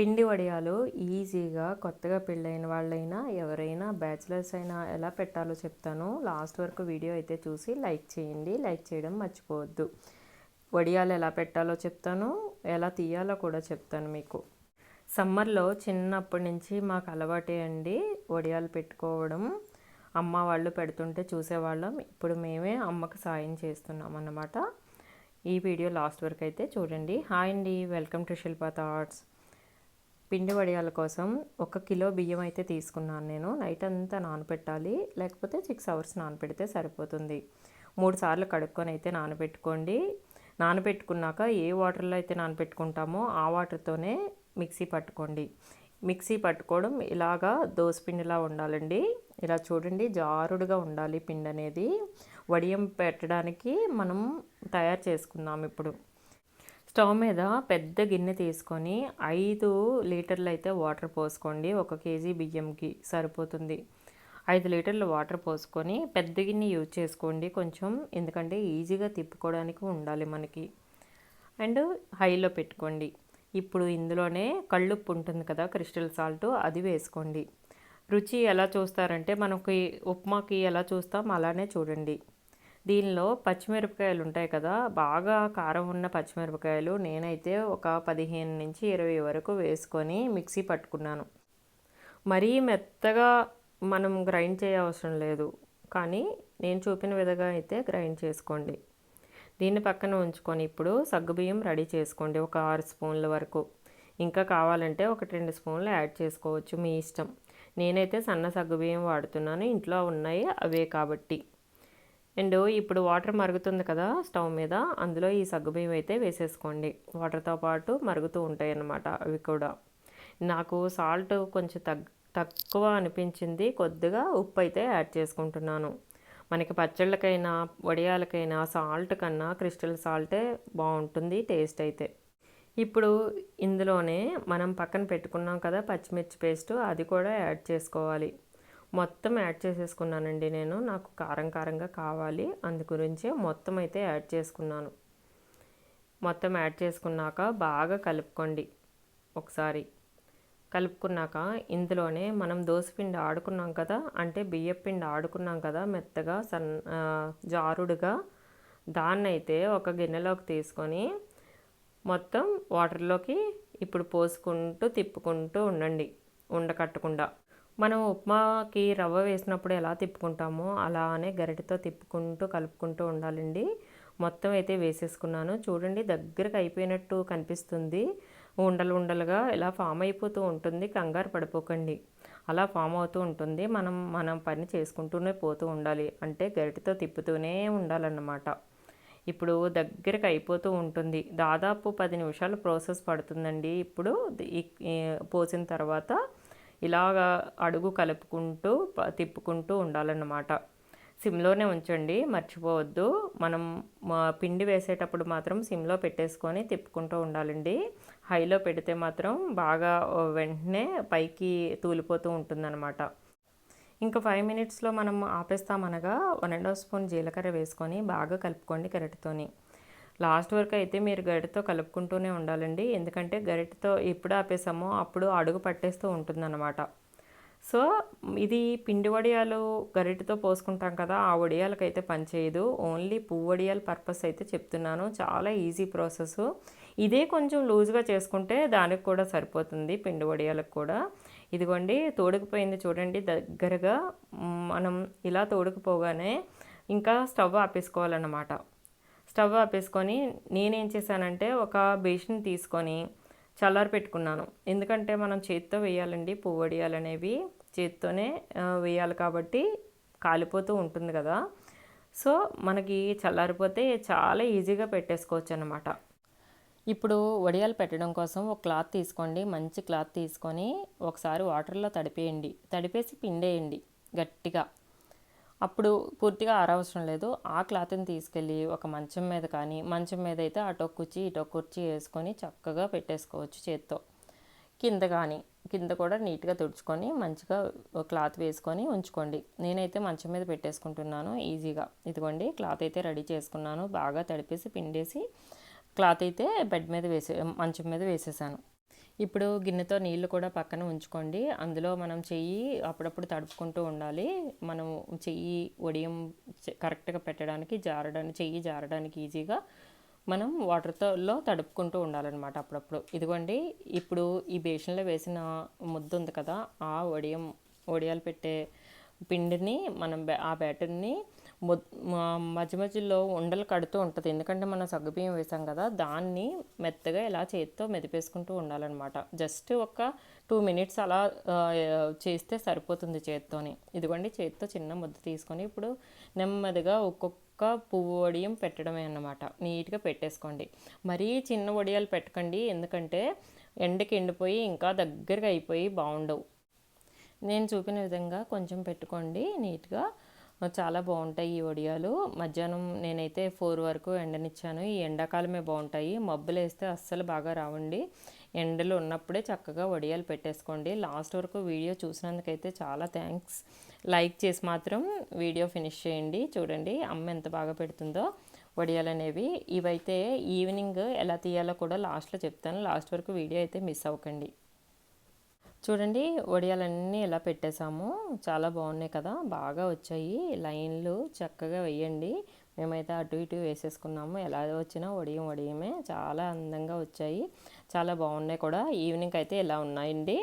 పిండి వడియాలు ఈజీగా కొత్తగా పెళ్ళైన వాళ్ళైనా ఎవరైనా బ్యాచిలర్స్ అయినా ఎలా పెట్టాలో చెప్తాను. లాస్ట్ వరకు వీడియో అయితే చూసి లైక్ చేయండి. లైక్ చేయడం మర్చిపోవద్దు. వడియాలు ఎలా పెట్టాలో చెప్తాను. ఎలా తీయాలో కూడా చెప్తాను మీకు. సమ్మర్లో చిన్నప్పటి నుంచి మాకు అలవాటే అండి వడియాలు పెట్టుకోవడం. అమ్మ వాళ్ళు పెడుతుంటే చూసేవాళ్ళం. ఇప్పుడు మేమే అమ్మకు సాయం చేస్తున్నాం అన్నమాట. ఈ వీడియో లాస్ట్ వరకు అయితే చూడండి. హాయ్ అండి. Welcome to Shilpa thoughts. పిండి వడియాల కోసం ఒక కిలో బియ్యం అయితే తీసుకున్నాను నేను. నైట్ అంతా నానబెట్టాలి లేకపోతే సిక్స్ అవర్స్ నానబెడితే సరిపోతుంది. మూడు సార్లు కడుక్కొని అయితే నానబెట్టుకోండి. నానబెట్టుకున్నాక ఏ వాటర్లో అయితే నానబెట్టుకుంటామో ఆ వాటర్తోనే మిక్సీ పట్టుకోండి. మిక్సీ పట్టుకోవడం ఇలాగా దోసపిండిలా ఉండాలండి. ఇలా చూడండి జారుడుగా ఉండాలి పిండి అనేది వడియం పెట్టడానికి మనం తయారు చేసుకుందాం ఇప్పుడు. స్టవ్ మీద పెద్ద గిన్నె తీసుకొని ఐదు లీటర్లు అయితే వాటర్ పోసుకోండి. ఒక కేజీ బియ్యంకి సరిపోతుంది. ఐదు లీటర్లు వాటర్ పోసుకొని పెద్ద గిన్నె యూజ్ చేసుకోండి. కొంచెం ఎందుకంటే ఈజీగా తిప్పుకోవడానికి ఉండాలి మనకి. అండ్ హైలో పెట్టుకోండి. ఇప్పుడు ఇందులోనే కళ్ళుప్పు ఉంటుంది కదా క్రిస్టల్ సాల్ట్ అది వేసుకోండి. రుచి ఎలా చూస్తారంటే మనకి ఉప్మాకి ఎలా చూస్తాం అలానే చూడండి. దీనిలో పచ్చిమిరపకాయలు ఉంటాయి కదా బాగా కారం ఉన్న పచ్చిమిరపకాయలు నేనైతే ఒక పదిహేను నుంచి ఇరవై వరకు వేసుకొని మిక్సీ పట్టుకున్నాను. మరీ మెత్తగా మనం గ్రైండ్ చేయవసరం లేదు కానీ నేను చూపిన విధంగా అయితే గ్రైండ్ చేసుకోండి. దీన్ని పక్కన ఉంచుకొని ఇప్పుడు సగ్గుబియ్యం రెడీ చేసుకోండి ఒక ఆరు స్పూన్ల వరకు. ఇంకా కావాలంటే ఒక రెండు స్పూన్లు యాడ్ చేసుకోవచ్చు మీ ఇష్టం. నేనైతే సన్న సగ్గుబియ్యం వాడుతున్నాను ఇంట్లో ఉన్నాయి అవే కాబట్టి. అండ్ ఇప్పుడు వాటర్ మరుగుతుంది కదా స్టవ్ మీద అందులో ఈ సగ్గుబియ్యం అయితే వేసేసుకోండి. వాటర్తో పాటు మరుగుతూ ఉంటాయి అన్నమాట అవి కూడా. నాకు సాల్ట్ కొంచెం తగ్ తక్కువ అనిపించింది. కొద్దిగా ఉప్పు అయితే యాడ్ చేసుకుంటున్నాను. మనకి పచ్చళ్ళకైనా వడియాలకైనా సాల్ట్ కన్నా క్రిస్టల్ సాల్టే బాగుంటుంది టేస్ట్ అయితే. ఇప్పుడు ఇందులోనే మనం పక్కన పెట్టుకున్నాం కదా పచ్చిమిర్చి పేస్ట్ అది కూడా యాడ్ చేసుకోవాలి. మొత్తం యాడ్ చేసేసుకున్నానండి నేను. నాకు కారం కారంగా కావాలి. అందుగురించే మొత్తం అయితే యాడ్ చేసుకున్నాను. మొత్తం యాడ్ చేసుకున్నాక బాగా కలుపుకోండి ఒకసారి. కలుపుకున్నాక ఇందులోనే మనం దోసపిండి ఆడుకున్నాం కదా అంటే బియ్యపిండి ఆడుకున్నాం కదా మెత్తగా సన్ జారుడుగా దాన్నైతే ఒక గిన్నెలోకి తీసుకొని మొత్తం వాటర్లోకి ఇప్పుడు పోసుకుంటూ తిప్పుకుంటూ ఉండండి. ఉండకట్టకుండా. మనం ఉప్మాకి రవ్వ వేసినప్పుడు ఎలా తిప్పుకుంటామో అలానే గరిటతో తిప్పుకుంటూ కలుపుకుంటూ ఉండాలండి. మొత్తం అయితే వేసేసుకున్నాను. చూడండి దగ్గరకు అయిపోయినట్టు కనిపిస్తుంది. ఉండలు ఉండలుగా ఇలా ఫామ్ అయిపోతూ ఉంటుంది. కంగారు పడిపోకండి. అలా ఫామ్ అవుతూ ఉంటుంది. మనం మనం పని చేసుకుంటూనే పోతూ ఉండాలి. అంటే గరిటతో తిప్పుతూనే ఉండాలన్నమాట. ఇప్పుడు దగ్గరకు అయిపోతూ ఉంటుంది. దాదాపు పది నిమిషాలు ప్రాసెస్ పడుతుందండి. ఇప్పుడు పోసిన తర్వాత ఇలాగా అడుగు కలుపుకుంటూ తిప్పుకుంటూ ఉండాలన్నమాట. సిమ్లోనే ఉంచండి మర్చిపోవద్దు. మనం పిండి వేసేటప్పుడు మాత్రం సిమ్లో పెట్టేసుకొని తిప్పుకుంటూ ఉండాలండి. హైలో పెడితే మాత్రం బాగా వెంటనే పైకి తూలిపోతూ ఉంటుందన్నమాట. ఇంకా ఫైవ్ మినిట్స్లో మనం ఆపేస్తామనగా వన్ అండ్ హాఫ్ స్పూన్ జీలకర్ర వేసుకొని బాగా కలుపుకోండి గరిటతోని లాస్ట్ వరకు అయితే మీరు గరిటతో కలుపుకుంటూనే ఉండాలండి. ఎందుకంటే గరిటతో ఎప్పుడు ఆపేసామో అప్పుడు అడుగు పట్టేస్తూ ఉంటుందన్నమాట. సో ఇది పిండి వడియాలు గరిటతో పోసుకుంటాం కదా ఆ వడియాలకైతే పనిచేయదు ఓన్లీ పువ్వు వడియాల పర్పస్ అయితే చెప్తున్నాను. చాలా ఈజీ ప్రాసెస్ ఇదే కొంచెం లూజ్గా చేసుకుంటే దానికి కూడా సరిపోతుంది పిండి వడియాలకు కూడా. ఇదిగోండి తోడుకుపోయింది చూడండి దగ్గరగా. మనం ఇలా తోడుకుపోగానే ఇంకా స్టవ్ ఆపేసుకోవాలన్నమాట. స్టవ్ ఆపేసుకొని నేనేం చేశానంటే ఒక బేషన్ తీసుకొని చల్లారి పెట్టుకున్నాను. ఎందుకంటే మనం చేతితో వేయాలండి పువ్వు వడియాలనేవి చేతితోనే వేయాలి కాబట్టి కాలిపోతూ ఉంటుంది కదా. సో మనకి చల్లారిపోతే చాలా ఈజీగా పెట్టేసుకోవచ్చు అనమాట ఇప్పుడు వడియాలు పెట్టడం కోసం ఒక క్లాత్ తీసుకోండి. మంచి క్లాత్ తీసుకొని ఒకసారి వాటర్లో తడిపేయండి. తడిపేసి పిండేయండి గట్టిగా. అప్పుడు పూర్తిగా ఆరవసరం లేదు. ఆ క్లాత్ని తీసుకెళ్ళి ఒక మంచం మీద కానీ మంచం మీద అయితే అటో కుర్చీ ఇటో కుర్చీ వేసుకొని చక్కగా పెట్టేసుకోవచ్చు చేత్తో. కింద కానీ కింద కూడా నీట్గా తుడుచుకొని మంచిగా క్లాత్ వేసుకొని ఉంచుకోండి. నేనైతే మంచం మీద పెట్టేసుకుంటున్నాను ఈజీగా. ఇదిగోండి క్లాత్ అయితే రెడీ చేసుకున్నాను. బాగా తడిపేసి పిండేసి క్లాత్ అయితే బెడ్ మీద వేసే మంచం మీద వేసేసాను. ఇప్పుడు గిన్నెతో నీళ్ళు కూడా పక్కన ఉంచుకోండి. అందులో మనం చెయ్యి అప్పుడప్పుడు తడుపుకుంటూ ఉండాలి. మనం చెయ్యి వడియం కరెక్ట్గా పెట్టడానికి జారడానికి చెయ్యి జారడానికి ఈజీగా మనం వాటర్తో తడుపుకుంటూ ఉండాలన్నమాట అప్పుడప్పుడు. ఇదిగోండి ఇప్పుడు ఈ బేషన్లో వేసిన ముద్ద ఉంది కదా ఆ వడియం వడియాలు పెట్టే పిండిని మనం ఆ బ్యాటర్ని మధ్య మధ్యలో ఉండలు కడుతూ ఉంటుంది. ఎందుకంటే మనం సగ్గుబియ్యం వేసాం కదా దాన్ని మెత్తగా ఇలా చేతితో మెదిపేసుకుంటూ ఉండాలన్నమాట. జస్ట్ ఒక టూ మినిట్స్ అలా చేస్తే సరిపోతుంది చేత్తోని. ఇదిగోండి చేతితో చిన్న ముద్ద తీసుకొని ఇప్పుడు నెమ్మదిగా ఒక్కొక్క పువ్వు వడియం పెట్టడమే అన్నమాట. నీట్గా పెట్టేసుకోండి. మరీ చిన్న వడియాలు పెట్టకండి. ఎందుకంటే ఎండకి ఎండిపోయి ఇంకా దగ్గరగా అయిపోయి బాగుండవు. నేను చూపిన విధంగా కొంచెం పెట్టుకోండి. నీట్గా చాలా బాగుంటాయి ఈ వడియాలు. మధ్యాహ్నం నేనైతే ఫోర్ వరకు ఎండనిచ్చాను. ఈ ఎండాకాలమే బాగుంటాయి. మబ్బులు వేస్తే అస్సలు బాగా రావండి. ఎండలు ఉన్నప్పుడే చక్కగా వడియాలు పెట్టేసుకోండి. లాస్ట్ వరకు వీడియో చూసినందుకైతే చాలా థ్యాంక్స్. లైక్ చేసి మాత్రం వీడియో ఫినిష్ చేయండి. చూడండి అమ్మ ఎంత బాగా పెడుతుందో వడియాలు అనేవి ఇవైతే ఈవినింగ్ ఎలా తీయాలో కూడా లాస్ట్లో చెప్తాను. లాస్ట్ వరకు వీడియో అయితే మిస్ అవ్వకండి. చూడండి వడియాలన్నీ ఇలా పెట్టేశాము. చాలా బాగున్నాయి కదా. బాగా వచ్చాయి. లైన్లు చక్కగా వేయండి. మేమైతే అటు ఇటు వేసేసుకున్నాము. ఎలా వచ్చినా వడియం వడియమే. చాలా అందంగా వచ్చాయి. చాలా బాగున్నాయి కూడా. ఈవినింగ్ అయితే ఇలా ఉన్నాయండి.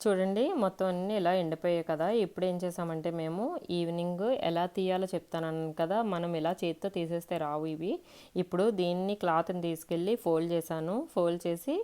చూడండి మొత్తం అన్నీ ఇలా ఎండిపోయాయి కదా. ఇప్పుడు ఏం చేసామంటే మేము ఈవినింగ్ ఎలా తీయాలో చెప్తాను కదా. మనం ఇలా చేతితో తీసేస్తే రావు ఇవి. ఇప్పుడు దీన్ని క్లాత్ని తీసుకెళ్ళి ఫోల్డ్ చేశాను. ఫోల్డ్ చేసి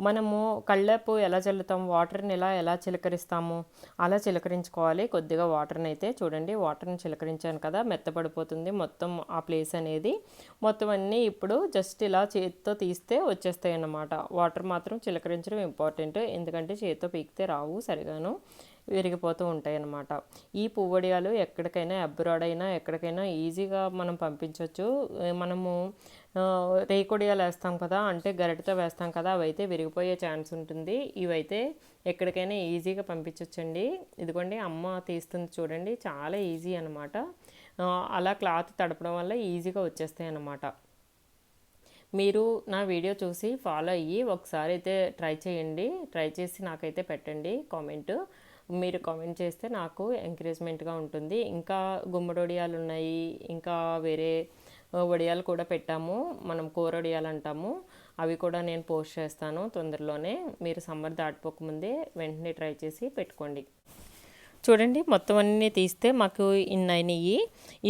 మనము కళ్ళపు ఎలా చల్లుతాం వాటర్ని ఎలా ఎలా చిలకరిస్తాము? అలా చిలకరించుకోవాలి. కొద్దిగా వాటర్ని అయితే చూడండి. వాటర్ని చిలకరించాను కదా మెత్తపడిపోతుంది మొత్తం ఆ ప్లేస్ అనేది. మొత్తం అన్నీ ఇప్పుడు జస్ట్ ఇలా చేతితో తీస్తే వచ్చేస్తాయి అన్నమాట వాటర్ మాత్రం చిలకరించడం ఇంపార్టెంట్. ఎందుకంటే చేతితో పీకితే రావు సరిగాను. విరిగిపోతూ ఉంటాయి అన్నమాట ఈ పువ్వడియాలు ఎక్కడికైనా అబ్రాడ్ అయినా ఎక్కడికైనా ఈజీగా మనం పంపించవచ్చు మనము రేకొడియాలు వేస్తాం కదా అంటే గరిటతో వేస్తాం కదా అవైతే విరిగిపోయే ఛాన్స్ ఉంటుంది. ఇవైతే ఎక్కడికైనా ఈజీగా పంపించవచ్చండి ఇదిగోండి అమ్మ తీస్తుంది చూడండి చాలా ఈజీ అనమాట అలా క్లాత్ తడపడం వల్ల ఈజీగా వచ్చేస్తాయి అన్నమాట. మీరు నా వీడియో చూసి ఫాలో అయ్యి ఒకసారి అయితే ట్రై చేయండి. ట్రై చేసి నాకైతే పెట్టండి కామెంట్. మీరు కామెంట్ చేస్తే నాకు ఎంకరేజ్మెంట్గా ఉంటుంది. ఇంకా గుమ్మడి వడియాలు ఉన్నాయి. ఇంకా వేరే వడియాలు కూడా పెట్టాము. మనం కూర వడియాలు అంటాము. అవి కూడా నేను పోస్ట్ చేస్తాను తొందరలోనే. మీరు సమ్మర్ దాటిపోకముందే వెంటనే ట్రై చేసి పెట్టుకోండి. చూడండి మొత్తం అన్నీ తీస్తే మాకు ఇన్ని అయినాయి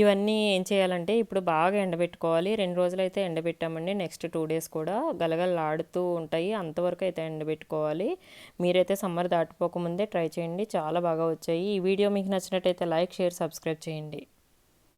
ఇవన్నీ ఏం చేయాలంటే ఇప్పుడు బాగా ఎండబెట్టుకోవాలి. రెండు రోజులు అయితే ఎండబెట్టామండి. నెక్స్ట్ టూ డేస్ కూడా గలగలలాడుతూ ఉంటాయి. అంతవరకు అయితే ఎండబెట్టుకోవాలి. మీరైతే సమ్మర్ దాటిపోకముందే ట్రై చేయండి. చాలా బాగా వచ్చాయి. ఈ వీడియో మీకు నచ్చినట్టయితే లైక్ షేర్ సబ్స్క్రైబ్ చేయండి.